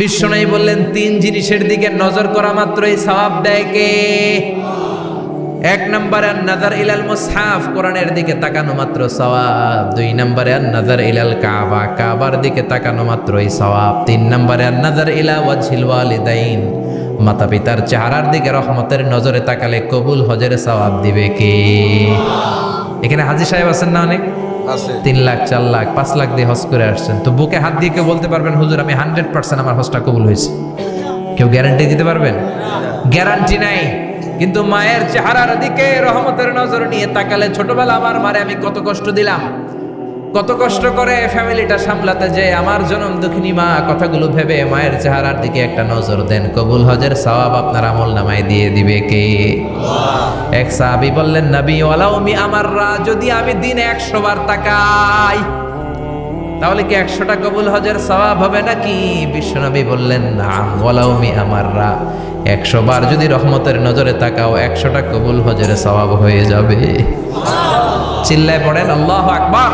বিশ্বনাই বললেন, তিন জিনিসের দিকে নজর করা মাত্রই সওয়াব দেয় কে? এক নম্বরে নাজার ইলাল মুসহাফ, কোরআনের দিকে তাকানো মাত্র সওয়াব। দুই নম্বরে নাজার ইলাল কাবা, কাবার দিকে তাকানো মাত্রই সওয়াব। তিন নম্বরে নাজার ইলা ওয়াজহিল ওয়ালিদাইন মাতা পিতার চেহারার দিকে রহমতের নজরে তাকালে কবুল হজের সওয়াব দিবে কে? এখানে হাজি সাহেব আছেন না অনেক? তিন লাখ চার লাখ পাঁচ লাখ দিয়ে হজ করে আসছেন। তো বুকে হাত দিয়ে কেউ বলতে পারবেন হুজুর আমি হান্ড্রেড পার্সেন্ট আমার হজটা কবুল হয়েছে। কেউ গ্যারান্টি দিতে পারবেন? গ্যারান্টি নাই। কিন্তু মায়ের চেহারার দিকে রহমতের নজর নিয়ে তাকালে ছোটবেলা আমার মারে আমি কত কষ্ট দিলাম। কত কষ্ট করে ফ্যামিলিটা সামলাতে যে আমার জনম দুঃখিনী মা কথাগুলো ভেবে মায়ের চেহারার দিকে একটা নজর দেন। কবুল হজের সওয়াব আপনার আমল নামায় দিয়ে দিবে কে? এক সাহাবি বললেন, নবী ওয়ালাউমি আমার রা যদি আমি দিন একশো বার তাকাই, তাহলে কি একশোটা কবুল হজের সওয়াব হবে নাকি? বিশ্বনবী বললেন না ওয়ালাউমি আমার রা একশো বার যদি রহমতের নজরে তাকাও, একশোটা কবুল হজের সওয়াব হয়ে যাবে। চিল্লায় পড়েন আল্লাহ আকবার।